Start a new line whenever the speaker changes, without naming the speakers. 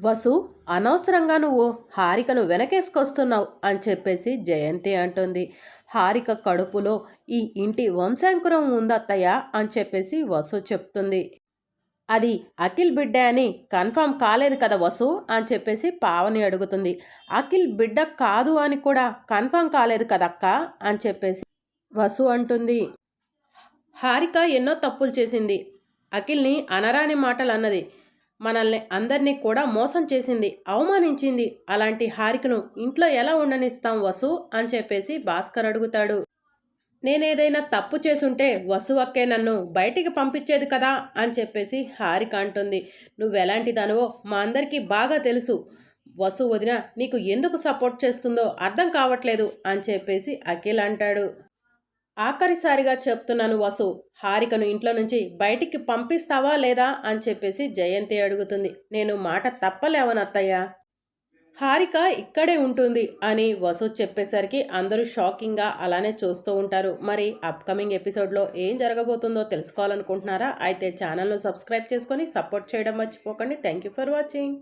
వసు అనవసరంగా నువ్వు హారికను వెనకేసుకొస్తున్నావు అని చెప్పేసి జయంతి అంటుంది. హారిక కడుపులో ఈ ఇంటి వంశాంకురం ఉందత్తయ్య అని చెప్పేసి వసు చెప్తుంది. అది అఖిల్ బిడ్డ అని కన్ఫర్మ్ కాలేదు కదా వసు అని చెప్పేసి పావని అడుగుతుంది. అఖిల్ బిడ్డ కాదు అని కూడా కన్ఫర్మ్ కాలేదు కదక్క అని చెప్పేసి వసు అంటుంది. హారిక ఎన్నో తప్పులు చేసింది. అఖిల్ని అనరాని మాటలు అన్నది మనల్ని అందరినీ కూడా మోసం చేసింది అవమానించింది. అలాంటి హారికను ఇంట్లో ఎలా ఉండనిస్తాం వసు? అని చెప్పేసి భాస్కర్ అడుగుతాడు. నేనేదైనా తప్పు చేసుంటే వసు అక్కే నన్ను బయటికి పంపించేది కదా? అని చెప్పేసి హారిక అంటుంది. నువ్వెలాంటి దానివో మా అందరికీ బాగా తెలుసు. వసు వదిన నీకు ఎందుకు సపోర్ట్ చేస్తుందో అర్థం కావట్లేదు అని చెప్పేసి అఖిల్ అంటాడు. ఆఖరిసారిగా చెప్తున్నాను వసు. హారికను ఇంట్లో నుంచి బయటికి పంపిస్తావా లేదా అని చెప్పేసి జయంతి అడుగుతుంది. నేను మాట తప్పలేవనత్తయ్య. హారిక ఇక్కడే ఉంటుంది అని వసు చెప్పేసరికి అందరూ షాకింగ్గా అలానే చూస్తూ ఉంటారు. మరి అప్కమింగ్ ఎపిసోడ్లో ఏం జరగబోతుందో తెలుసుకోవాలనుకుంటున్నారా? అయితే ఛానల్ను సబ్స్క్రైబ్ చేసుకొని సపోర్ట్ చేయడం మర్చిపోకండి. Thank you for watching.